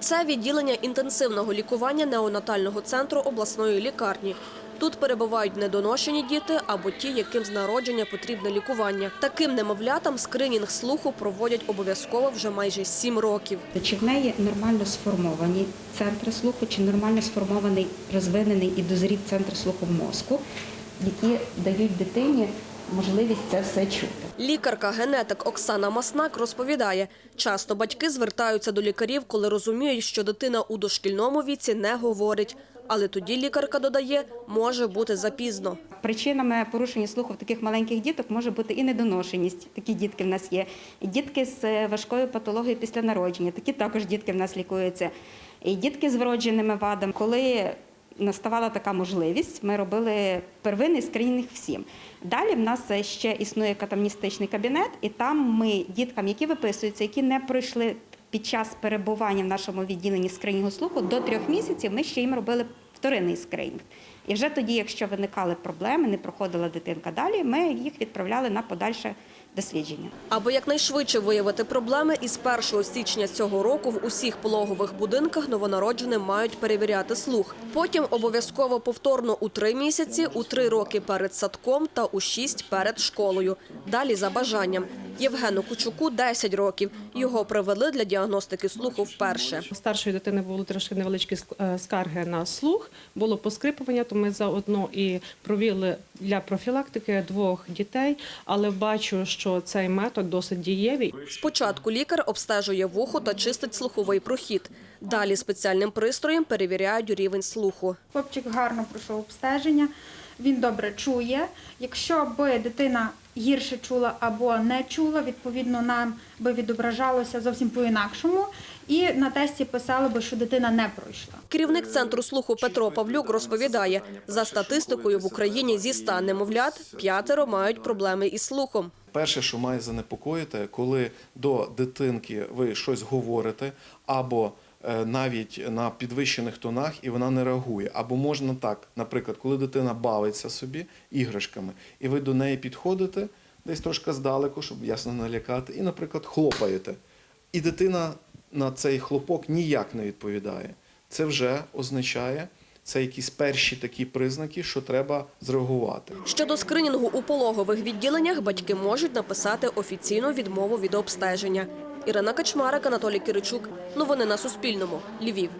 Це відділення інтенсивного лікування неонатального центру обласної лікарні. Тут перебувають недоношені діти або ті, яким з народження потрібне лікування. Таким немовлятам скринінг слуху проводять обов'язково вже майже сім років. Чи в неї нормально сформовані центри слуху, чи нормально сформований, розвинений і дозрів центр слуху в мозку, які дають дитині можливість це все чути. Лікарка-генетик Оксана Маснак розповідає, часто батьки звертаються до лікарів, коли розуміють, що дитина у дошкільному віці не говорить. Але тоді лікарка додає, може бути запізно. Причинами порушення слуху в таких маленьких діток може бути і недоношеність. Такі дітки в нас є. І дітки з е, важкою патологією після народження. Такі також дітки в нас лікуються. І дітки з вродженими вадами. Коли наставала така можливість, ми робили первинний скринінг всім. Далі в нас ще існує катамністичний кабінет, і там ми діткам, які виписуються, які не пройшли під час перебування в нашому відділенні скринінгу слуху до трьох місяців, ми ще їм робили вторинний скринінг. І вже тоді, якщо виникали проблеми, не проходила дитинка далі, ми їх відправляли на подальше дослідження. Аби якнайшвидше виявити проблеми, із 1 січня цього року в усіх пологових будинках новонародженим мають перевіряти слух. Потім обов'язково повторно у три місяці, у три роки перед садком та у шість перед школою. Далі за бажанням. Євгену Кучуку 10 років. Його привели для діагностики слуху вперше. У старшої дитини були трошки невеличкі е, скарги на слух, було поскрипування, то ми заодно і провели для профілактики двох дітей, але бачу, що цей метод досить дієвий. Спочатку лікар обстежує вухо та чистить слуховий прохід. Далі спеціальним пристроєм перевіряють рівень слуху. Хлопчик гарно пройшов обстеження, він добре чує. Якщо би дитина гірше чула або не чула, відповідно нам би відображалося зовсім по-інакшому. І на тесті писали би, що дитина не пройшла. Керівник центру слуху Петро Павлюк розповідає, за статистикою в Україні зі 100 немовлят п'ятеро мають проблеми із слухом. Перше, що має занепокоїти, коли до дитинки ви щось говорите, або навіть на підвищених тонах і вона не реагує. Або можна так, наприклад, коли дитина бавиться собі іграшками, і ви до неї підходите десь трошки здалеку, щоб ясно налякати, і, наприклад, хлопаєте. І дитина на цей хлопок ніяк не відповідає. Це вже означає, це якісь перші такі признаки, що треба зреагувати. Щодо скринінгу у пологових відділеннях батьки можуть написати офіційну відмову від обстеження. Ірина Качмарик, Анатолій Киричук. Новини на Суспільному. Львів.